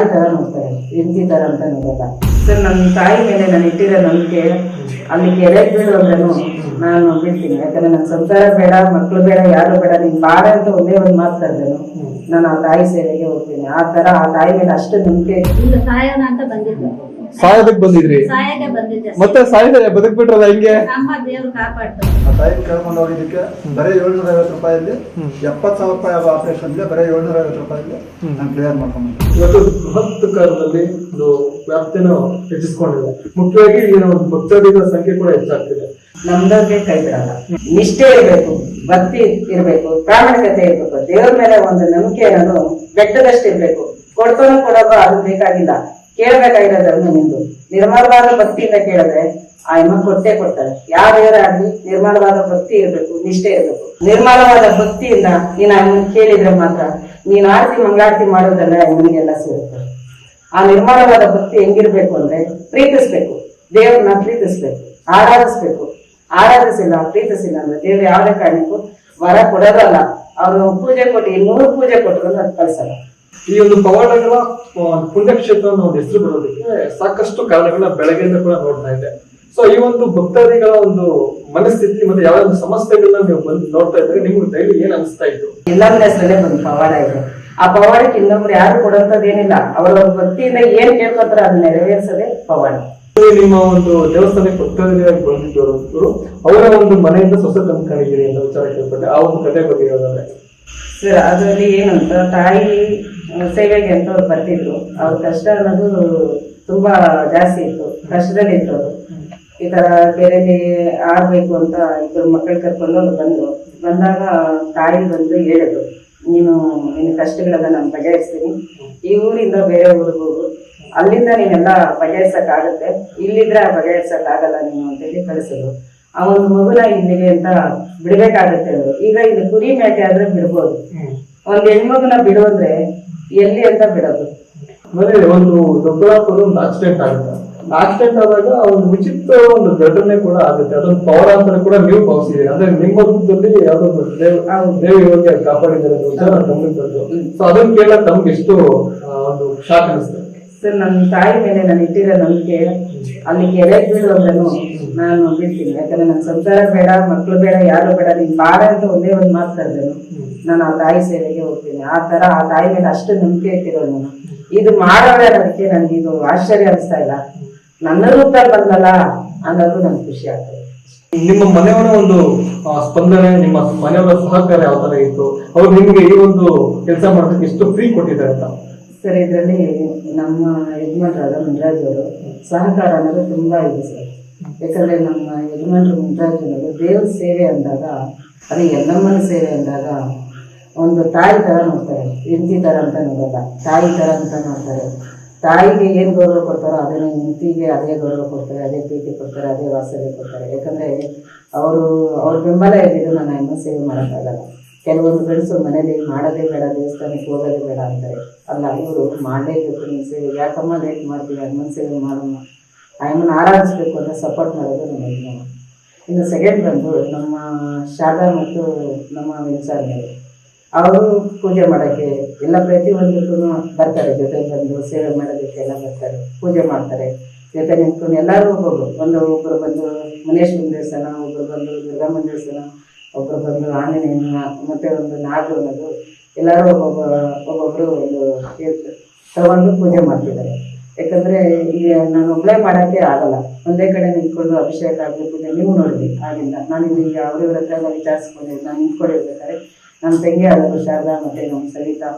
ತಾಯಿ ತರ ನೋಡ್ತಾರೆ, ಹೆಂಡತಿ ತರ ಅಂತ ನೋಡಲ್ಲ. ಸರ್ ನನ್ನ ತಾಯಿ ಮೇಲೆ ನಾನು ಇಟ್ಟಿರೋ ನಂಬಿಕೆ, ಅಲ್ಲಿ ಕೆರೆ ಬೀಳು ಅಂದ್ರೂ ನಾನು ಬಿಡ್ತೀನಿ ಯಾಕಂದ್ರೆ ನನ್ನ ಸಂಸಾರ ಬೇಡ ಮಕ್ಕಳು ಬೇಡ, ಯಾರು ಬೇಡ, ನೀನ್ ಬಾಡ ಅಂತ ಒಂದೇ ಒಂದು ಮಾತಾ ಕರೆದೇನು. ನಾನು ಆ ತಾಯಿ ಸೇವೆಗೆ ಹೋಗ್ತೀನಿ. ಆ ತರ ಆ ತಾಯಿ ಮೇಲೆ ಅಷ್ಟು ನಂಬಿಕೆ ಈಗ ಅಂತ ಬಂದಿದ್ದೆ. ಸಾಯೋದಕ್ ಬಂದಿದ್ರಿ? ಸಾಯಕ್ಕೆ ಬಂದಿದ್ದೆ. ಮತ್ತೆ ಸಾಯ್ತಾರೆ ಬದುಕ್ಬಿಟ್ರಲ್ಲ ಹಿಂಗೆ? ನಮ್ಮ ದೇವ್ರು ಕಾಪಾಡ್ತು. ಆ ತಾಯಿ ಕರ್ಕೊಂಡು ಹೋಗಿದ್ದಕ್ಕೆ ಬರೀ ಏಳ್ನೂರ ಐವತ್ತು ರೂಪಾಯಲ್ಲಿ ಎಪ್ಪತ್ತು ಸಾವಿರ ರೂಪಾಯಿ ಆಪರೇಷನ್ಗೆ ಬರೀ ಏಳ್ನೂರ ಐವತ್ತು ರೂಪಾಯಲ್ಲಿ ನಾನು ಕ್ಲಿಯರ್ ಮಾಡ್ಕೊಂಡು ಇವತ್ತು ಬೃಹತ್ ಕಾಲದಲ್ಲಿ ಒಂದು ವ್ಯಾಪ್ತಿನ ಹೆಚ್ಚಿಸ್ಕೊಂಡಿದೆ. ಮುಖ್ಯವಾಗಿ ಇಲ್ಲಿನ ಒಂದು ಭಕ್ತಾದಿಗಳ ಸಂಖ್ಯೆ ಕೂಡ ಹೆಚ್ಚಾಗ್ತಿದೆ. ನಮ್ದವ್ರಿಗೆ ಕೈ ಬಿಡಲ್ಲ. ನಿಷ್ಠೆ ಇರಬೇಕು ಭಕ್ತಿ ಇರಬೇಕು ಪ್ರಾಮಾಣಿಕತೆ ಇರಬೇಕು. ದೇವ್ರ ಮೇಲೆ ಒಂದು ನಂಬಿಕೆ ಅನ್ನೋದು ಬೆಟ್ಟದಷ್ಟು ಇರ್ಬೇಕು ಕೊಡ್ತಾನು ಕೊಡೋದು ಅದು ಬೇಕಾಗಿಲ್ಲ. ಕೇಳ್ಬೇಕಾಗಿರೋದು ನಿಮ್ದು? ನಿರ್ಮಲವಾದ ಭಕ್ತಿಯಿಂದ ಕೇಳಿದ್ರೆ ಆ ಹೆಮ್ಮ ಕೊಟ್ಟೆ ಕೊಡ್ತಾರೆ. ಯಾವ ದೇವರಾಗ್ಲಿ ನಿರ್ಮಲವಾದ ಭಕ್ತಿ ಇರಬೇಕು, ನಿಷ್ಠೆ ಇರಬೇಕು. ನಿರ್ಮಲವಾದ ಭಕ್ತಿಯಿಂದ ನೀನ್ ಅಮ್ಮನ್ ಕೇಳಿದ್ರೆ ಮಾತ್ರ ನೀನು ಆರತಿ ಮಂಗಳಾರತಿ ಮಾಡೋದಲ್ಲ ಅಮ್ಮನಿಗೆಲ್ಲ ಸಿಗುತ್ತೆ. ಆ ನಿರ್ಮಲವಾದ ಭಕ್ತಿ ಹೆಂಗಿರ್ಬೇಕು ಅಂದ್ರೆ ಪ್ರೀತಿಸ್ಬೇಕು. ದೇವ್ರನ್ನ ಪ್ರೀತಿಸ್ಬೇಕು, ಆರಾಧಿಸ್ಬೇಕು. ಆರಾಧಿಸಿಲ್ಲ, ಪ್ರೀತಿಸಿಲ್ಲ ಅಂದ್ರೆ ದೇವ್ರು ಯಾವುದೇ ಕಾರಣಕ್ಕೂ ವರ ಕೊಡೋದಲ್ಲ ಅವರು ಪೂಜೆ ಕೊಟ್ಟು ನೂರು ಪೂಜೆ ಕೊಟ್ಟರು ಅದು ಕಳ್ಸಲ್ಲ ಈ ಒಂದು ಪವಾಡಗಳ ಪುಣ್ಯಕ್ಷೇತ್ರ ಅನ್ನೋ ಒಂದು ಹೆಸರು ಬರೋದಕ್ಕೆ ಸಾಕಷ್ಟು ಕಾರಣಗಳನ್ನ ಬೆಳಗ್ಗೆಯಿಂದ ಕೂಡ ನೋಡ್ತಾ ಇದೆ. ಸೊ ಈ ಒಂದು ಭಕ್ತಾದಿಗಳ ಒಂದು ಮನಸ್ಥಿತಿ ಮತ್ತೆ ಯಾವ ಒಂದು ಸಮಸ್ಯೆಗಳನ್ನ ನೀವು ಬಂದು ನೋಡ್ತಾ ಇದ್ರೆ ನಿಮ್ಗೆ ಡೈಲಿ ಏನ್ ಅನಿಸ್ತಾ ಇತ್ತು? ಎಲ್ಲರ ಹೆಸರಲ್ಲೇ ಒಂದು ಪವಾಡ ಇದೆ. ಆ ಪವಾಡಕ್ಕೆ ಇನ್ನೊಬ್ರು ಯಾರು ಕೊಡೋಂಥದ್ದೇನಿಲ್ಲ ಒಂದು ಭಕ್ತಿಯಿಂದ ಏನ್ ಕೇಳ್ಕೊತಾರ ಅದನ್ನ ನೆರವೇರಿಸದೆ ಪವಾಡ. ನಿಮ್ಮ ಒಂದು ದೇವಸ್ಥಾನಕ್ಕೆ ಭಕ್ತಾದಿಗಳಾಗಿ ಬಂದಿದ್ದವರು ಅವರ ಒಂದು ಮನೆಯಿಂದ ಸೊಸೆ ತಂದ್ಕೊಂಡಿದ್ದೀರಿ ಅಂತ ವಿಚಾರ ಕೇಳ್ಪಟ್ಟೆ ಆ ಒಂದು ಕಥೆ ಬಗ್ಗೆ ಹೇಳೋದಾದ್ರೆ. ಅದರಲ್ಲಿ ಏನಂತ, ತಾಯಿ ಸೇವೆಗೆ ಅಂತ ಅವ್ರು ಬರ್ತಿದ್ರು. ಅವ್ರ ಕಷ್ಟ ಅನ್ನೋದು ತುಂಬಾ ಜಾಸ್ತಿ ಇತ್ತು. ಕಷ್ಟದಲ್ಲಿ ಇತ್ತು ಅವರು ಈ ತರ ಬೇರೆ ಆಗ್ಬೇಕು ಅಂತ ಇಬ್ಬರು ಮಕ್ಕಳು ಕರ್ಕೊಂಡು ಅವ್ರು ಬಂದ್ರು. ಬಂದಾಗ ತಾಯಿ ಬಂದು ಹೇಳಿದ್ರು, ನೀನು ನಿನ್ನ ಕಷ್ಟಗಳೆಲ್ಲ ನಾನು ಬಗೆಹರಿಸ್ತೀನಿ. ಈ ಊರಿಂದ ಬೇರೆ ಊರಿಗೆ ಅಲ್ಲಿಂದ ನೀನೆಲ್ಲ ಬಗೆಹರಿಸಕ್ ಆಗುತ್ತೆ ಇಲ್ಲಿದ್ರೆ ಬಗೆಹರಿಸಕ್ ಆಗಲ್ಲ ನೀನು ಅಂತೇಳಿ ಕಳಿಸಿದ್ರು. ಆ ಒಂದು ಮಗುನ ಇಲ್ಲಿಗೆ ಅಂತ ಬಿಡ್ಬೇಕಾಗತ್ತೆ ಅವರು ಈಗ ಇದು ಕುರಿ ಮೇಕೆ ಆದ್ರೆ ಬಿಡ್ಬೋದು. ಒಂದ್ ಹೆಣ್ಮಗುನ ಬಿಡೋದ್ರೆ ಎಲ್ಲಿ ಅಂತ ಬಿಡೋದು? ಆಮೇಲೆ ಒಂದು ದೊಡ್ಡಬಳ್ಳಾಪುರ ಒಂದು ಆಕ್ಸಿಡೆಂಟ್ ಆಗುತ್ತೆ. ಆಕ್ಸಿಡೆಂಟ್ ಆದಾಗ ಒಂದು ವಿಚಿತ್ರ ಒಂದು ಘಟನೆ ಕೂಡ ಆಗುತ್ತೆ. ಅದೊಂದು ಪವರ್ ಅಂತ ಕೂಡ ನೀವು ಭಾವಿಸಿದ್ದೀರಿ. ಅಂದ್ರೆ ನಿಮ್ಮ ಬದುಕದಲ್ಲಿ ಯಾವ್ದೋ ಒಂದು ದೇವ್ ಇವಾಗ ಕಾಪಾಡಿದ್ದಾರೆ ಅಂತ ಬಂತು ಸೊ ಅದನ್ನ ಕೇಳಕ್ ನಮ್ಗೆ ಎಷ್ಟು ಒಂದು ಶಾಕ್ ಅನಿಸ್ತದೆ ಸರ್ ನನ್ನ ತಾಯಿ ಮೇಲೆ ನಾನು ಇಟ್ಟಿರೋ ನಂಬಿಕೆ, ಅಲ್ಲಿ ಕೆರೆ ಬೀಳೋದನ್ನು ನಾನು ಬಿಡ್ತೀನಿ ಯಾಕಂದ್ರೆ ನನ್ನ ಸಂಸಾರ ಬೇಡ ಮಕ್ಕಳು ಬೇಡ, ಯಾರು ಬೇಡ, ನೀನು ಬಾರ ಅಂತ ಒಂದೇ ಒಂದು ಮಾತು ನಾನು ಆ ತಾಯಿ ಸೇವೆಗೆ ಹೋಗ್ತೀನಿ. ಆ ತರ ಆ ತಾಯಿ ಮೇಲೆ ಅಷ್ಟು ನಂಬಿಕೆ ಇಟ್ಟಿರೋ ನಾನು. ಇದು ಮಾಡೋಣ ಅನ್ನೋದಕ್ಕೆ ನನ್ಗೆ ಇದು ಆಶ್ಚರ್ಯ ಅನಿಸ್ತಾ ಇಲ್ಲ. ನನ್ನ ರೂಪ ಬಂದಲ್ಲ, ಅನ್ನೋದು ನನ್ಗೆ ಖುಷಿ ಆಗ್ತದೆ ನಿಮ್ಮ ಮನೆಯವರ ಒಂದು ಸ್ಪಂದನೆ, ನಿಮ್ಮ ಮನೆಯವರ ಸಹಕಾರ ಯಾವ ತರ ಇತ್ತು? ಅವ್ರು ನಿಮ್ಗೆ ಈ ಒಂದು ಕೆಲಸ ಮಾಡೋದಕ್ಕೆ ಎಷ್ಟು ಫ್ರೀ ಕೊಟ್ಟಿದ್ದಾರೆ ಅಂತ? ಸರ್, ಇದರಲ್ಲಿ ನಮ್ಮ ಯಜಮಾನ್ರಾದ ಮುನ್ರಾಜ್ ಅವರು ಸಹಕಾರ ಅನ್ನೋದು ತುಂಬಾ ಇದೆ ಸರ್. ಯಾಕಂದ್ರೆ ನಮ್ಮ ಯಜಮಾನ್ರು ಮುನ್ರಾಜ್ ಅನ್ನೋದು ದೇವ್ರ ಸೇವೆ ಅಂದಾಗ, ಅದೇ ಎಲ್ಲಮ್ಮನ ಸೇವೆ ಅಂದಾಗ ಒಂದು ತಾಯಿ ತರ ನೋಡ್ತಾರೆ, ಹೆಂಡತಿ ತರ ಅಂತ ನೋಡಲ್ಲ, ತಾಯಿ ತರ ಅಂತ ನೋಡ್ತಾರೆ. ತಾಯಿಗೆ ಏನು ಗೌರವ ಕೊಡ್ತಾರೋ ಅದನ್ನು ಹೆಂಡತಿಗೆ ಅದೇ ಗೌರವ ಕೊಡ್ತಾರೆ, ಅದೇ ಪ್ರೀತಿ ಕೊಡ್ತಾರೆ, ಅದೇ ವಾತ್ಸಲ್ಯ ಕೊಡ್ತಾರೆ. ಯಾಕಂದ್ರೆ ಅವರು, ಅವ್ರ ಬೆಂಬಲ ಇದ್ದಿದ್ದು ನಾನು ಹೆಣ್ಣು ಸೇವೆ ಮಾಡೋಕ್ಕಾಗಲ್ಲ. ಕೆಲವೊಂದು ಫ್ರೆಂಡ್ಸು ಮನೇಲಿ ಮಾಡೋದೇ ಬೇಡ, ದೇವಸ್ಥಾನಕ್ಕೆ ಹೋಗೋದೇ ಬೇಡ ಅಂತಾರೆ. ಅಲ್ಲ, ಇವರು ಮಾಡಲೇಬೇಕು ಸೇವೆ ಯಾಕಮ್ಮ ಲೇಟ್ ಮಾಡ್ತೀವಿ ಸೇವೆ ಮಾಡೋಣ? ಅಮ್ಮನ ಆರಾಧಿಸ್ಬೇಕು ಅಂತ ಸಪೋರ್ಟ್ ಮಾಡೋದು ನಮ್ಮ ಯಜಮಾನ. ಇನ್ನು ಸೆಕೆಂಡ್ ಬಂದು ನಮ್ಮ ಶಾರದಾ ಮತ್ತು ನಮ್ಮ ವಿಚಾರಣೆ ಅವರು ಪೂಜೆ ಮಾಡೋಕ್ಕೆ ಎಲ್ಲ ಪ್ರತಿಯೊಂದಕ್ಕೂ ಬರ್ತಾರೆ ಜೊತೆ ಬಂದು ಸೇವೆ ಮಾಡೋದಕ್ಕೆ ಎಲ್ಲ ಬರ್ತಾರೆ, ಪೂಜೆ ಮಾಡ್ತಾರೆ. ಜೊತೆ ನಿಂತ್ಕೊಂಡು ಎಲ್ಲರೂ ಹೋಗೋದು ಒಂದು ಒಬ್ಬರು ಬಂದು ಮನೇಶ್ವರ ದೇವಸ್ಥಾನ ಒಬ್ಬರು ಬಂದು ದುರ್ಗಮ್ಮನ ದೇವಸ್ಥಾನ ಒಬ್ಬರು ಬಂದು ಆಂಜನೇಯನ ಮತ್ತೆ ಒಂದು ನಾಗರು ಅನ್ನೋದು ಎಲ್ಲರೂ ಒಬ್ಬೊಬ್ಬ, ಒಬ್ಬೊಬ್ರು ಒಂದು ತಗೊಂಡು ಪೂಜೆ ಮಾಡ್ತಿದ್ದಾರೆ. ಯಾಕಂದ್ರೆ ಈಗ ನಾನು ಒಬ್ಬಳೇ ಮಾಡಕ್ಕೆ ಆಗಲ್ಲ. ಒಂದೇ ಕಡೆ ನಿಂತ್ಕೊಂಡು ಅಭಿಷೇಕ ಆಗಲಿ, ಪೂಜೆ ನೀವು ನೋಡಿದ್ರಿ ಆಗಿಂದ ನಾನು ಈಗ ಅವ್ರಿವ್ರ ಹತ್ರ ಎಲ್ಲ ವಿಚಾರಿಸ್ಕೊಂಡಿದ್ದೆ ನಾನು ನಿಂತ್ಕೊಂಡಿರ್ಬೇಕಾದ್ರೆ ನನ್ನ ತಂಗಿ ಆದರು ಶಾರದಾ ಮತ್ತೆ ನಮ್ಮ ಸವಿತಾ,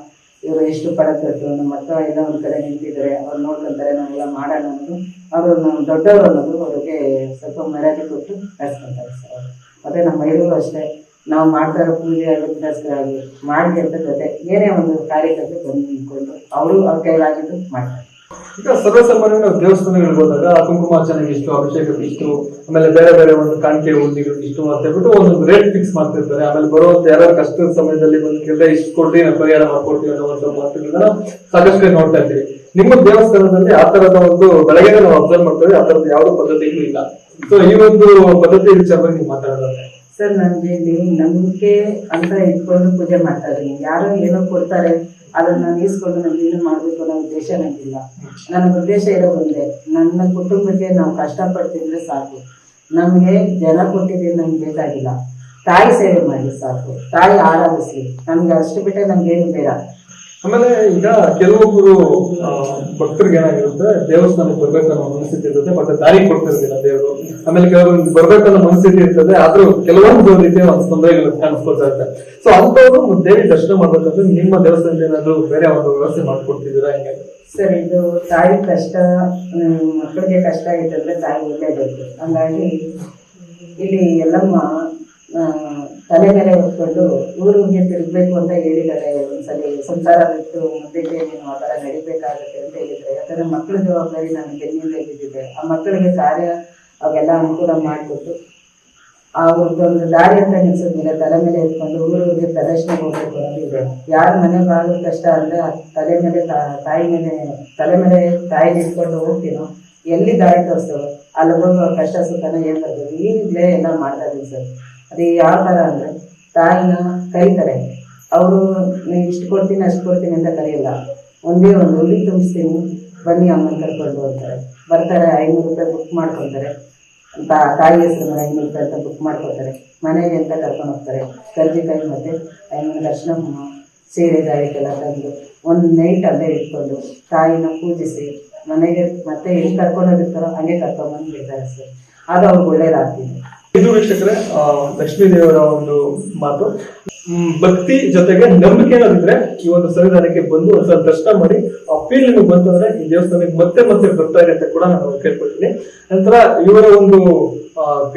ಇವರು ಎಷ್ಟು ಪಡಕಟ್ಟು ನಮ್ಮ ಅಕ್ಕ ಎಲ್ಲ ಒಂದ್ ಕಡೆ ನಿಂತಿದ್ದಾರೆ, ಅವ್ರು ನೋಡ್ಕೊಂತಾರೆ, ನಾವೆಲ್ಲ ಮಾಡೋಣ ಅನ್ನೋದು. ಅವರು ನಮ್ಮ ದೊಡ್ಡವರು ಅನ್ನೋದು ಅವ್ರಿಗೆ ಸ್ವಲ್ಪ ಮರ್ಯಾದೆ ಕೊಟ್ಟು ಕಳ್ಸ್ಕೊತಾರೆ ಸರ್ ಅವ್ರು. ಮತ್ತೆ ನಮ್ಮ ಮೈದೂರು ಅಷ್ಟೇ. ನಾವು ಮಾಡ್ತಾ ಇರೋ ಪೂಜೆ ಆಗಲಿ ಪುನಸ್ಕಾರ ಆಗಲಿ ಮಾಡಿ ಅಂತ ಜೊತೆ. ಏನೇ ಒಂದು ಕಾರ್ಯಕ್ರಮಕ್ಕೆ ಬಂದು ನಿಂತ್ಕೊಂಡು ಅವರು ಅವ್ರ ಕೈಲಾಗಿದ್ದು ಮಾಡ್ತಾರೆ. ಈಗ ಸರ್ವಸಾಮಾನ್ಯ ನಾವು ದೇವಸ್ಥಾನಗಳಿಗೆ ಹೋದಾಗ ಕುಂಕುಮಾರ್ಚನೆಗೆ ಇಷ್ಟು ಅಭಿಷೇಕಕ್ಕೆ ಇಷ್ಟು, ಆಮೇಲೆ ಬೇರೆ ಬೇರೆ ಒಂದು ಕಾಣಿಕೆ ಹುಂಡಿಗಳು ಇಷ್ಟು ಅಂತ ಹೇಳ್ಬಿಟ್ಟು ಒಂದು ರೇಟ್ ಫಿಕ್ಸ್ ಮಾಡ್ತಿರ್ತಾರೆ. ಆಮೇಲೆ ಬರುವಂತ ಯಾರು ಕಷ್ಟದ ಸಮಯದಲ್ಲಿ ಬಂದು ಕೇಳಿದ್ರೆ ಇಷ್ಟು ಕೊಡ್ರಿ ಪರಿಹಾರ ಮಾಡ್ಕೊಡ್ತೀವಿ ಅನ್ನೋ ಒಂದು ಮಾತುಗಳನ್ನ ಸಾಕಷ್ಟು ನೋಡ್ತಾ ಇರ್ತೀವಿ ನಿಮ್ಮ ದೇವಸ್ಥಾನದಲ್ಲಿ ಆ ತರದ ಒಂದು ಬೆಳಗ್ಗೆ ನಾವು ಅಬ್ಸರ್ವ್ ಮಾಡ್ತೇವೆ, ಆ ತರದ ಯಾವುದೇ ಪದ್ಧತಿಗಳು ಇಲ್ಲ. ಸೊ ಈ ಒಂದು ಪದ್ಧತಿ ವಿಚಾರವಾಗಿ ನೀವು ಮಾತಾಡೋದಾದ್ರೆ. ಸರ್ ನನಗೆ ನೀವು ನಂಬಿಕೆ ಅಂತ ಇಟ್ಕೊಂಡು ಪೂಜೆ ಮಾಡ್ತಾ ಇದ್ದೀನಿ. ಯಾರೋ ಏನೋ ಕೊಡ್ತಾರೆ, ಅದನ್ನ ನಾನು ನಾನು ಏನು ಮಾಡಬೇಕು ಅನ್ನೋ ಉದ್ದೇಶ ನನಗಿಲ್ಲ ನನ್ನ ಉದ್ದೇಶ ಇರೋ ಒಂದೇ, ನನ್ನ ಕುಟುಂಬಕ್ಕೆ ನಾವು ಕಷ್ಟಪಡ್ತಿದ್ರೆ ಸಾಕು. ನಮಗೆ ಜನ ಕೊಟ್ಟಿದ್ರೆ ನಮ್ಗೆ ಬೇಕಾಗಿಲ್ಲ. ತಾಯಿ ಸೇವೆ ಮಾಡಿ ಸಾಕು. ತಾಯಿ ಆರಾಧಿಸಿ. ನಮ್ಗೆ ಅಷ್ಟು ಬಿಟ್ಟರೆ ನಮ್ಗೇನು ಬೇಡ. ಆಮೇಲೆ ಈಗ ಕೆಲವೊಬ್ಬರು ಭಕ್ತರಿಗೆ ಏನಾಗಿರುತ್ತೆ, ದೇವಸ್ಥಾನಕ್ಕೆ ಬರ್ಬೇಕನ್ನೋ ಮನಸ್ಥಿತಿ ಇರುತ್ತೆ ಮತ್ತೆ ದಾರಿ ಕೊಡ್ತಿರೋದಿಲ್ಲ ದೇವರು. ಆಮೇಲೆ ಕೆಲವೊಂದು ಬರ್ಬೇಕನ್ನೋ ಮನಸ್ಥಿತಿ ಇರ್ತದೆ, ಆದ್ರೂ ಕೆಲವೊಂದು ರೀತಿಯ ಒಂದು ತೊಂದರೆಗಳು ಕಾಣಿಸ್ಕೊಳ್ತಾ ಇರುತ್ತೆ. ಸೊ ಅಂತವ್ರು ದೇವಿ ದರ್ಶನ ಮಾಡ್ಬೇಕಂದ್ರೆ ನಿಮ್ಮ ದೇವಸ್ಥಾನದಲ್ಲಿ ಏನಾದ್ರು ಬೇರೆ ಒಂದು ವ್ಯವಸ್ಥೆ ಮಾಡ್ಕೊಡ್ತಿದ್ದೀರಾ ಹೆಂಗೆ? ಸರ್, ಇದು ತಾಯಿ ಕಷ್ಟ ಮಕ್ಕಳಿಗೆ ಕಷ್ಟ ಆಯ್ತಂದ್ರೆ ತಾಯಿ ಒಳ್ಳೇಬೇಕು ಹಂಗಾಗಿ ಇಲ್ಲಿ ಎಲ್ಲಮ್ಮ ತಲೆ ಮೇಲೆ ಹೊತ್ಕೊಂಡು ಊರಿಗೆ ತಿರುಗ್ಬೇಕು ಅಂತ ಹೇಳಿದ್ದಾರೆ. ಒಂದ್ಸಲಿ ಸಂಸಾರ ಬಿಟ್ಟು ಮುಂದಕ್ಕೆ ನೀನು ಆ ಥರ ನಡಿಬೇಕಾಗುತ್ತೆ ಅಂತ ಹೇಳಿದ್ರೆ ಯಾಕಂದ್ರೆ ಮಕ್ಕಳ ಜವಾಬ್ದಾರಿ ನಾನು ಬೆನ್ನಿಂದ ಬಿದ್ದಿದೆ ಆ ಮಕ್ಕಳಿಗೆ ಕಾರ್ಯ ಅವೆಲ್ಲ ಅನುಕೂಲ ಮಾಡಿಕೊಟ್ಟು ಅವ್ರದ್ದೊಂದು ದಾರಿ ಅಂತ ನಿಲ್ಸಿದ್ಮೇಲೆ ತಲೆ ಮೇಲೆ ಎತ್ಕೊಂಡು ಊರಿಗೆ ಪ್ರದರ್ಶನ ಹೋಗ್ಬೇಕು ಅಂದಿದ್ದೆ ಯಾರ ಮನೆ ಬಾಳು ಕಷ್ಟ ಅಂದ್ರೆ ತಲೆ ಮೇಲೆ ತಾಯಿ ಮೇಲೆ, ತಲೆ ಮೇಲೆ ತಾಯಿ ನಿಂತ್ಕೊಂಡು ಹೋಗ್ತೀನೋ, ಎಲ್ಲಿ ದಾರಿ ತೋರಿಸ್ತೇವೆ ಅಲ್ಲಿ ಹೋಗಿ ಕಷ್ಟ ಸುಖನ ಹೇಳ್ತಾ ಇದ್ದೀವಿ ಈಗಲೇ ಎಲ್ಲ ಮಾಡ್ತಾ ಇದ್ದೀನಿ ಸರ್. ಅದು ಯಾವ ಥರ ಅಂದರೆ, ತಾಯಿನ ಕರೀತಾರೆ ಅವರು ನೀವು ಇಷ್ಟು ಕೊಡ್ತೀನಿ, ಅಷ್ಟು ಕೊಡ್ತೀನಿ ಅಂತ ಕರೆಯಲ್ಲ. ಒಂದೇ ಒಂದು ಉಡಿ ತುಂಬಿಸ್ತೀನಿ, ಬನ್ನಿ ಅಮ್ಮನ ಕರ್ಕೊಂಡು ಹೋಗ್ತಾರೆ. ಬರ್ತಾರೆ, ಐನೂರು ರೂಪಾಯಿ ಬುಕ್ ಮಾಡ್ಕೊತಾರೆ ತಾಯಿ ಹೆಸರು ಐನೂರು ರೂಪಾಯಿ ಅಂತ ಬುಕ್ ಮಾಡ್ಕೊತಾರೆ ಮನೆಗೆ ಅಂತ ಕರ್ಕೊಂಡು ಹೋಗ್ತಾರೆ. ಕರ್ಜಿಕಾಯಿ ಮತ್ತೆ ಐನೂರು ದರ್ಶನ ಸೀರೆ ದಾಳಿಗೆಲ್ಲ ತಂದು ಒಂದು ನೈಟ್ ಅಲ್ಲೇ ಇಟ್ಕೊಂಡು ತಾಯಿನ ಪೂಜಿಸಿ, ಮನೆಗೆ ಮತ್ತೆ ಎಲ್ಲಿ ಕರ್ಕೊಂಡು ಹೋಗಿರ್ತಾರೋ ಹಂಗೆ ಕರ್ಕೊಂಡ್ಬಂದು ಬಿಡ್ತಾರೆ ಸರ್ ಅದು ಅವ್ರಿಗೆ ಒಳ್ಳೇದಾಗ್ತಿದೆ. ಇದು ವೀಕ್ಷಕರೇ ಲಕ್ಷ್ಮೀ ದೇವರ ಒಂದು ಮಾತು. ಭಕ್ತಿ ಜೊತೆಗೆ ನಂಬಿಕೆ ಅನ್ನೋದಿದ್ರೆ ಈ ಒಂದು ಸಂವಿಧಾನಕ್ಕೆ ಬಂದು ಒಂದ್ಸಲ ದರ್ಶನ ಮಾಡಿ ಆ ಫೀಲ್ ನಿಮಗೆ ಬಂತಂದ್ರೆ ಈ ದೇವಸ್ಥಾನಕ್ಕೆ ಮತ್ತೆ ಮತ್ತೆ ಬರ್ತಾ ಇದೆ ಅಂತ ಕೂಡ ನಾನು ಕೇಳ್ಕೊಳ್ತೀನಿ. ನಂತರ ಇವರ ಒಂದು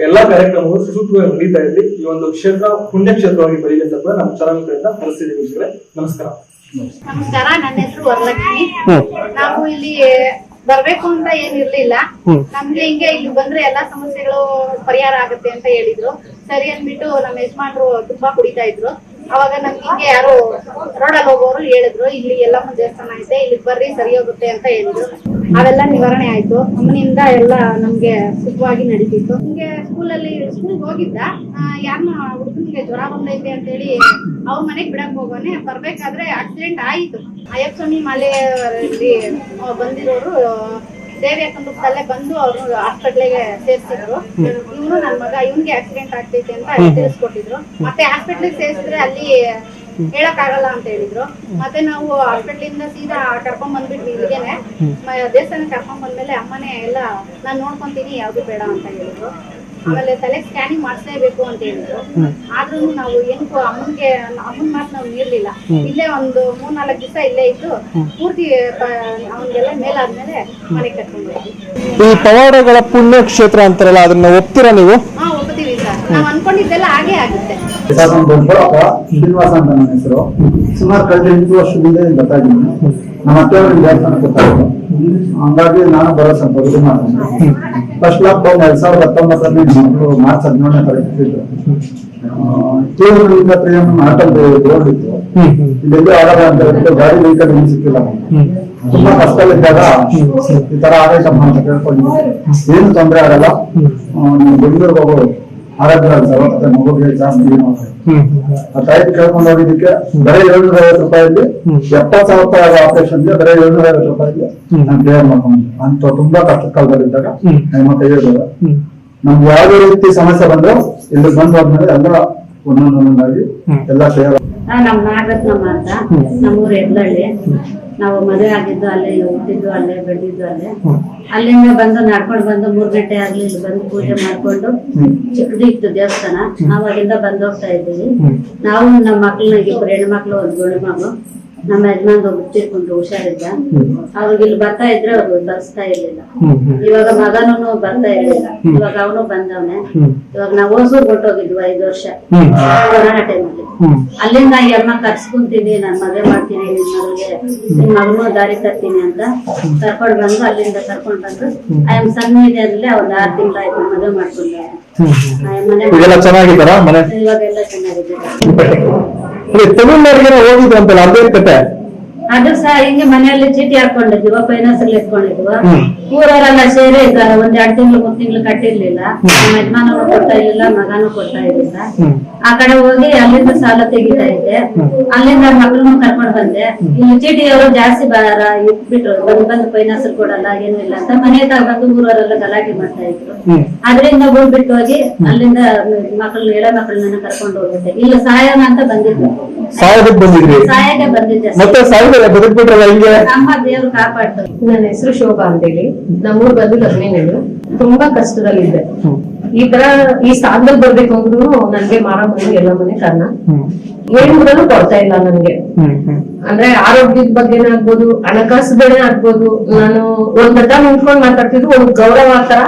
ಎಲ್ಲಾ ಕಾರ್ಯಕ್ರಮಗಳು ಸುಸೂತ್ರವಾಗಿ ನಡೀತಾ ಇರಲಿ ಈ ಒಂದು ಕ್ಷೇತ್ರ ಪುಣ್ಯಕ್ಷೇತ್ರವಾಗಿ ಬೆಳೀಲಿ ಅಂತ ಕೂಡ ನಮ್ಮ ಚಾನಲ್ ಕಡೆಯಿಂದ ಕಳಿಸ್ತಿದ್ದೀವಿ ವೀಕ್ಷಕರೇ. ನಮಸ್ಕಾರ. ನಮಸ್ಕಾರ ನನ್ನ ಹೆಸರು ವರಲಕ್ಷ್ಮಿ. ನಾವು ಇಲ್ಲಿ ಬರ್ಬೇಕು ಅಂತ ಏನಿರ್ಲಿಲ್ಲ ನಮ್ಗೆ ಹಿಂಗೆ ಇಲ್ಲಿ ಬಂದ್ರೆ ಎಲ್ಲಾ ಸಮಸ್ಯೆಗಳು ಪರಿಹಾರ ಆಗುತ್ತೆ ಅಂತ ಹೇಳಿದ್ರು. ಸರಿ ಅಂದ್ಬಿಟ್ಟು ನಮ್ಮ ಯಜಮಾನ್ರು ತುಂಬಾ ಕುಡಿತಾ ಇದ್ರು. ಅವಾಗ ನಮ್ಗೆ ಹಿಂಗೆ ಯಾರು ರೋಡಲ್ಲಿ ಹೋಗೋರು ಹೇಳಿದ್ರು, ಇಲ್ಲಿ ಎಲ್ಲಮ್ಮ ದೇವಸ್ಥಾನ ಐತೆ ಇಲ್ಲಿ ಬರ್ರಿ, ಸರಿ ಹೋಗುತ್ತೆ ಅಂತ ಹೇಳಿದ್ರು. ಅವೆಲ್ಲ ನಿವಾರಣೆ ಆಯ್ತು. ಅಮ್ಮನಿಂದ ಎಲ್ಲ ನಮ್ಗೆ ಸುಖವಾಗಿ ನಡೀತಿತ್ತು. ಹಿಂಗೆ ಸ್ಕೂಲಲ್ಲಿ, ಸ್ಕೂಲ್ಗೆ ಹೋಗಿದ್ದ. ಯಾರನ್ನ ಹುಡುಗನಿಗೆ ಜ್ವರ ಬಂದೈತೆ ಅಂತೇಳಿ ಅವ್ರ ಮನೆಗೆ ಬಿಡಕ್ ಹೋಗೋನೆ. ಬರ್ಬೇಕಾದ್ರೆ ಆಕ್ಸಿಡೆಂಟ್ ಆಯ್ತು. ಅಯ್ಯಪ್ಪ ಸ್ವಾಮಿ ಮಲೆಯಲ್ಲಿ ಬಂದಿರೋರು ದೇವಿ ಕುಟುಂಬದಲ್ಲೇ ಬಂದು ಅವರು ಹಾಸ್ಪಿಟ್ಲಿಗೆ ಸೇರಿಸಿದ್ರು. ಇವನು ನನ್ ಮಗ ಇವನ್ಗೆ ಆಕ್ಸಿಡೆಂಟ್ ಆಗ್ತೈತೆ ಅಂತ ತಿಳಿಸ್ಕೊಟ್ಟಿದ್ರು. ಮತ್ತೆ ಹಾಸ್ಪಿಟ್ಲಿಗೆ ಸೇರಿಸಿದ್ರೆ ಅಲ್ಲಿ ಹೇಳಕ್ ಆಗಲ್ಲ ಅಂತ ಹೇಳಿದ್ರು. ಮತ್ತೆ ನಾವು ಹಾಸ್ಪಿಟ್ಲಿಂದ ಸೀದಾ ಕರ್ಕೊಂಡ್ ಬಂದ್ಬಿಟ್ವಿ ಇಲ್ಲಿಗೆನೆ ದೇವಸ್ಥಾನ ಕರ್ಕೊಂಡ್ ಬಂದ್ಮೇಲೆ ಅಮ್ಮನೇ ಎಲ್ಲ ನಾನ್ ನೋಡ್ಕೊಂತೀನಿ ಯಾವ್ದು ಬೇಡ ಅಂತ ಹೇಳಿದ್ರು. ಆಮೇಲೆ ತಲೆ ಸ್ಕ್ಯಾನಿಂಗ್ ಮಾಡಿಸ್ಲೇಬೇಕು ಅಂತ ಹೇಳಿದ್ರು. ಆದ್ರೂ ನಾವು ಏನಕ್ಕೂ ಅಮ್ಮನ್ಗೆ ಅಮ್ಮನ್ ಮಾತು ನಾವು ನೀರ್ಲಿಲ್ಲ ಇಲ್ಲೇ ಒಂದು ಮೂರ್ನಾಲ್ಕು ದಿವಸ ಇಲ್ಲೇ ಇದ್ದು ಪೂರ್ತಿ ಅವನಿಗೆಲ್ಲ ಮೇಲಾದ್ಮೇಲೆ ಮನೆ ಹೋದ್ವಿ. ಈ ಪವಾಡಗಳ ಪುಣ್ಯ ಕ್ಷೇತ್ರ ಅಂತಾರಲ್ಲ ಅದನ್ನ ಒಪ್ತೀರಾ ನೀವು? ಹಾ ಒಪ್ತೀವಿ. ನಾವ್ ಅನ್ಕೊಂಡಿದ್ದೆಲ್ಲ ಶ್ರೀನಿವಾಸ ಅಂತ ನನ್ನ ಹೆಸರು. ಸುಮಾರು ಕಳೆದ ಎಂಟು ವರ್ಷದಿಂದ ಇದ್ದೀನಿ. ನಮ್ಮ ಅತ್ತೆಯವ್ರಿಗೆ ದೇವಸ್ಥಾನ ಗೊತ್ತಾಯಿತು ಹಂಗಾಗಿ ನಾನು ಬರೋ ಸಂಪರ್ಕ ಮಾಡ್ತೀನಿ ಫಸ್ಟ್ ಲಾಕ್ ಡೌನ್ ಎರಡ್ ಸಾವಿರದ ಹತ್ತೊಂಬತ್ತರಲ್ಲಿ ಮಕ್ಕಳು ಮಾರ್ಚ್ ಹದಿನೇಳನೇ ತಾರೀಕು ಇದ್ರು ತೀವ್ರದಿಂದ ಪ್ರಿಯಂ ಆಟಲ್ ರೋಡ್ ಇತ್ತು ಇಲ್ಲೆಲ್ಲೂ ಆಗಲ್ಲ ಅಂತ ಹೇಳ್ಬಿಟ್ಟು ಗಾಡಿ ವೆಹಿಕಲ್ ಸಿಕ್ಕಿಲ್ಲ. ತುಂಬಾ ಕಷ್ಟದಲ್ಲಿದ್ದಾಗ ಈ ತರ ಆಗೈತಮ್ಮ ಅಂತ ಕೇಳ್ಕೊಂಡು, ಏನು ತೊಂದರೆ ಆಗಲ್ಲ. ಬೆಂಗಳೂರಿಗೆ ಹೋಗೋ ಆರೋಗ್ಯ ಸರ್ ಮತ್ತೆ ಮಗುಗೆ ಜಾಸ್ತಿ ಏನು. ಆ ತಾಯಿ ಕೇಳ್ಕೊಂಡು ಹೋಗಿದ್ದಕ್ಕೆ ಬರೀ ಏಳ್ನೂರ ಐವತ್ತು ಎಪ್ಪತ್ತು ಸಾವಿರ ರೂಪಾಯಿ ಆಪರೇಷನ್ಗೆ ಬರೀ ಏಳ್ನೂರ ಐವತ್ತು ರೂಪಾಯಿಗೆ ನಾನು ಕ್ಲಿಯರ್ ಮಾಡ್ಕೊಂಡು ಅಂತ ತುಂಬಾ ಕಷ್ಟ ಕಾಲದಲ್ಲಿದ್ದಾಗ ನಮ್ಮ ಕೈ ಹಿಡಿದ್ರು ನಮ್ಗೆ ಯಾವ ರೀತಿ ಸಮಸ್ಯೆ ಬಂದ್ರು ಇಲ್ಲಿ ಬಂದು ಹೋದ್ಮೇಲೆ ಎಲ್ಲ ಒಂದೊಂದು ಒಂದೊಂದಾಗಿ ಎಲ್ಲ ಸೇರ ಆ, ನಮ್ ನಾಗರತ್ನಮ್ಮ ಅಂತ. ನಮ್ಮೂರು ಎದ್ದಳ್ಳಿ ನಾವು ಮದುವೆ ಆಗಿದ್ದು ಅಲ್ಲೇ ಹುಟ್ಟಿದ್ದು ಅಲ್ಲೇ ಬೆಳೆದಿದ್ದು ಅಲ್ಲೇ. ಅಲ್ಲಿಂದ ಬಂದು ನಡ್ಕೊಂಡು ಬಂದು ಮೂರ್ ಗಂಟೆ ಆಗ್ಲಿ ಇಲ್ಲಿ ಬಂದು ಪೂಜೆ ಮಾಡ್ಕೊಂಡು ಚಿಕ್ಕದು ಇತ್ತು ದೇವಸ್ಥಾನ. ಅವಾಗಿಂದ ಬಂದು ಹೋಗ್ತಾ ಇದ್ದೀವಿ. ನಾವು ನಮ್ಮ ಮಕ್ಳನ್ನ ಇಬ್ಬರು ಹೆಣ್ಮಕ್ಳು ಒಂದು ಗಂಡು ಮಗು ನಮ್ಮ ಯಜಮಾನ್ ಒಬ್ರು ತೀರ್ಕೊಂಡ್ರು ಹುಷಾರಿದ್ದ. ಅವಾಗ ಇಲ್ಲಿ ಬರ್ತಾ ಇದ್ರೆ ಅವ್ರು ಬರ್ಸ್ತಾ ಇರ್ಲಿಲ್ಲ. ಇವಾಗ ಮಗನೂ ಬರ್ತಾ ಇರ್ಲಿಲ್ಲ. ಇವಾಗ ಅವನು ಬಂದವನೆ. ಇವಾಗ ನಾವು ಹೊಸೂರ್ ಕೊಟ್ಟೋಗಿದ್ವಿ ಐದು ವರ್ಷ. ಕೊರೋನಾ ಟೈಮಲ್ಲಿ. ಅಲ್ಲಿಂದ ಈ ಅಮ್ಮ ಕರ್ಸ್ಕೊಂತೀನಿ ನನ್ ಮದ್ವೆ ಮಾಡ್ತೀನಿ ನಿನ್ ಮಗಳಿಗೆ ನಿನ್ ಮಗನೂ ದಾರಿ ತರ್ತೀನಿ ಅಂತ ಕರ್ಕೊಂಡ್ ಬಂದು ಅಲ್ಲಿಂದ ಕರ್ಕೊಂಡ್ ಬಂದು ಆ ಎಂ ಇದೆ ಅಂದ್ರೆ ಆರು ತಿಂಗಳಾಯ್ತು ಮದುವೆ ಮಾಡ್ಕೊಂಡೆ. ಮದ್ವೆ ಮನೆ? ಇವಾಗೆಲ್ಲ ಚೆನ್ನಾಗಿದ್ದಾರೆ ತಮಿಳ್ನಾಡಿಗೆ ಹೋಗಿದ್ರು ಅಂತಲ್ಲ ಅದೇನ್ ಕತೆ? ಅದು ಸಹ ಹಿಂಗೆ ಮನೆಯಲ್ಲಿ ಚೀಟಿ ಹಾಕೊಂಡಿದ್ವ ಫೈನಾನ್ಸ್ ಅಲ್ಲಿ ಇಟ್ಕೊಂಡಿದ್ವ. ಊರವರೆಲ್ಲ ಸೇರಿ ಇದ್ದಾರೆ ಒಂದ್ ಎರಡ್ ತಿಂಗ್ಳು ಮೂರ್ ತಿಂಗ್ಳು ಕಟ್ಟಿರ್ಲಿಲ್ಲ. ನಮ್ಮ ಯಜಮಾನನು ಕೊಡ್ತಾ ಇರ್ಲಿಲ್ಲ ಮಗನೂ ಕೊಡ್ತಾ ಇರ್ಲಿಲ್ಲ ಆ ಕಡೆ ಹೋಗಿ ಅಲ್ಲಿಂದ ಸಾಲ ತೆಗಿತಾ ಇದ್ದೆ ಅಲ್ಲಿಂದ ಮಕ್ಕಳನ್ನು ಕರ್ಕೊಂಡು ಬಂದೆ. ಡಿ ಅವರು ಜಾಸ್ತಿ ಬಾರ ಇಟ್ಬಿಟ್ರು. ಬಂದು ಬಂದು ಫೈನಾನ್ಸ್ ಕೊಡಲ್ಲ ಏನೂ ಇಲ್ಲ ಅಂತ ಮನೆ ಹತ್ರ ಬಂದು ಮೂರವರೆಲ್ಲ ಗಲಾಟೆ ಮಾಡ್ತಾ ಇದ್ರು ಅದರಿಂದ ಹೋಗ್ಬಿಟ್ಟು ಹೋಗಿ ಅಲ್ಲಿಂದ ಮಕ್ಕಳನ್ನ ಎಳೆ ಮಕ್ಕಳನ್ನ ಕರ್ಕೊಂಡು ಹೋಗುತ್ತೆ ಇಲ್ಲ ಸಹಾಯನ ಅಂತ ಸಹಾಯಕ್ಕೆ ಬಂದಿದ್ರಿ? ಸಹಾಯಕ್ಕೆ ಬಂದಿದ್ದೆ. ಮತ್ತೆ ಸಾಯ್ತಾರೆ ಬದುಕ್ಬಿಟ್ರಲ್ಲ ಹಿಂಗೆ? ನಮ್ಮ ದೇವ್ರು ಕಾಪಾಡ್ತು ನನ್ನ ಹೆಸರು ಶೋಭಾ ಅಂತೇಳಿ. ನಮ್ಮೂರ್ ಬಂದು ಲಕ್ಷ್ಮೀನಗರ ತುಂಬಾ ಕಷ್ಟದಲ್ಲಿದ್ದೆ. ಈ ತರ ಈ ಸ್ಥಾನದಲ್ಲಿ ಬರ್ಬೇಕು ಅಂದ್ರು ನನ್ಗೆ ಮಾರಮ್ಮನ ಎಲ್ಲ ಮನೆ ಕಾರಣ. ಏನು ಕೊಡ್ತಾ ಇಲ್ಲ ನನ್ಗೆ. ಅಂದ್ರೆ ಆರೋಗ್ಯದ ಬಗ್ಗೆನೇ ಆಗ್ಬೋದು ಹಣಕಾಸುಗಳೇ ಆಗ್ಬೋದು ನಾನು ಒಂದ್ ಹತ್ರ ನಿಂತ್ಕೊಂಡ್ ಮಾತಾಡ್ತಿದ್ರು ಒಂದ್ ಗೌರವ ತರ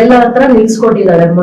ಎಲ್ಲ ಹತ್ರ ನಿಲ್ಸ್ಕೊಟ್ಟಿದ್ದಾಳೆ ಅಮ್ಮ.